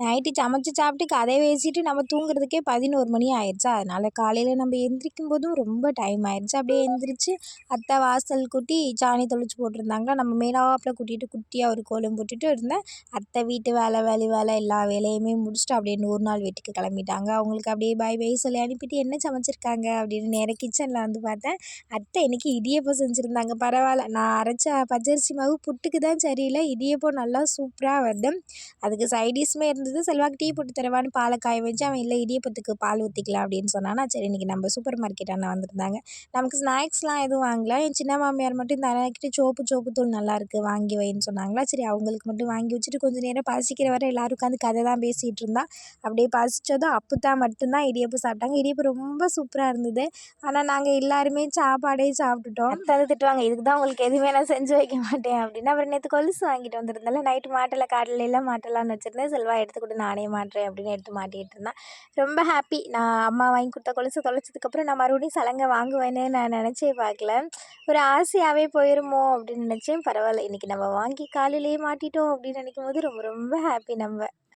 Night சமைச்சு சாப்பிட்டு கதையை பேசிட்டு நம்ம தூங்குறதுக்கே பதினோரு மணி ஆயிடுச்சா. அதனால் காலையில் நம்ம எந்திரிக்கும் போதும் ரொம்ப டைம் ஆயிடுச்சு. அப்படியே எந்திரிச்சு அத்தை வாசல் கூட்டி சாணி தெளிச்சு போட்டிருந்தாங்க. நம்ம மேலாப்பில் கூட்டிட்டு குட்டியாக ஒரு கோலம் போட்டுட்டு இருந்தேன் அத்தை வீட்டு வேலை வேலை வேலை எல்லா வேலையுமே முடிச்சுட்டு அப்படியே நூறு நாள் வீட்டுக்கு கிளம்பிட்டாங்க. அவங்களுக்கு அப்படியே பாய் பை சொல்லி அனுப்பிட்டு என்ன சமைச்சிருக்காங்க? அப்படின்னு நேராக கிச்சனில் வந்து பார்த்தேன். அத்தை இன்னைக்கு இடியப்பம் செஞ்சுருந்தாங்க. பரவாயில்ல. நான் அரைச்ச பச்சரிசி மாவு புட்டுக்கு தான் சரியில்லை. இடியப்பம் நல்லா சூப்பராக வருது. அதுக்கு சைடிஷ்மே இருந்தது செல்வாக்கு டீ போட்டு தருவான்னு பாலை காய வச்சு அவன் இல்லை இடியப்பத்துக்கு பால் ஊற்றிக்கலாம் அப்படின்னு சொன்னானா சரி இன்றைக்கி நம்ம சூப்பர் மார்க்கெட் அண்ணா வந்திருந்தாங்க. நமக்கு ஸ்நாக்ஸ்லாம் எதுவும் வாங்கல. என் சின்ன மாமியார் மட்டும் இந்த அண்ணாக்கிட்ட சோப்பு சோப்பு தூள் நல்லாயிருக்கு வாங்கி வைன்னு சொன்னாங்களா. சரி அவங்களுக்கு மட்டும் வாங்கி வச்சுட்டு கொஞ்சம் நேரம் பசிக்கிற வரை எல்லோரும் உட்காந்து கதை தான் பேசிகிட்டு இருந்தா. அப்படியே பசிச்சதும் தான் மட்டும்தான் இடியப்பு சாப்பிட்டாங்க. இடியப்பு ரொம்ப சூப்பராக இருந்தது. ஆனால் நாங்கள் எல்லாருமே சாப்பாடே சாப்பிட்டுட்டோம். அத்தை திட்டுவாங்க இதுக்கு தான் உங்களுக்கு எதுவுமே நான் செஞ்சு வைக்க மாட்டேன். அப்படின்னு. அப்புறம் நேற்று கொலுசு வாங்கிட்டு வந்திருந்தேன்ல நைட்டு மாட்டலை காலையில எல்லாம் மாட்டலாம்னு வச்சுருந்தேன். செல்வா எடுத்து கொடு நானே மாட்டுறேன் அப்படின்னு எடுத்து மாட்டிகிட்டு இருந்தேன் ரொம்ப ஹாப்பி நான் அம்மா வாங்கி கொடுத்த கொலுசு தொலைச்சதுக்கப்புறம் நான் மறுபடியும் சலங்கை வாங்குவேன்னு நான் நினச்சே பார்க்கல. ஒரு ஆசையாகவே போயிருமோ அப்படின்னு நினச்சேன். பரவாயில்ல. இன்றைக்கி நம்ம வாங்கி காலையிலேயே மாட்டிட்டோம் அப்படின்னு நினைக்கும் போது ரொம்ப ரொம்ப ஹாப்பி நம்ம.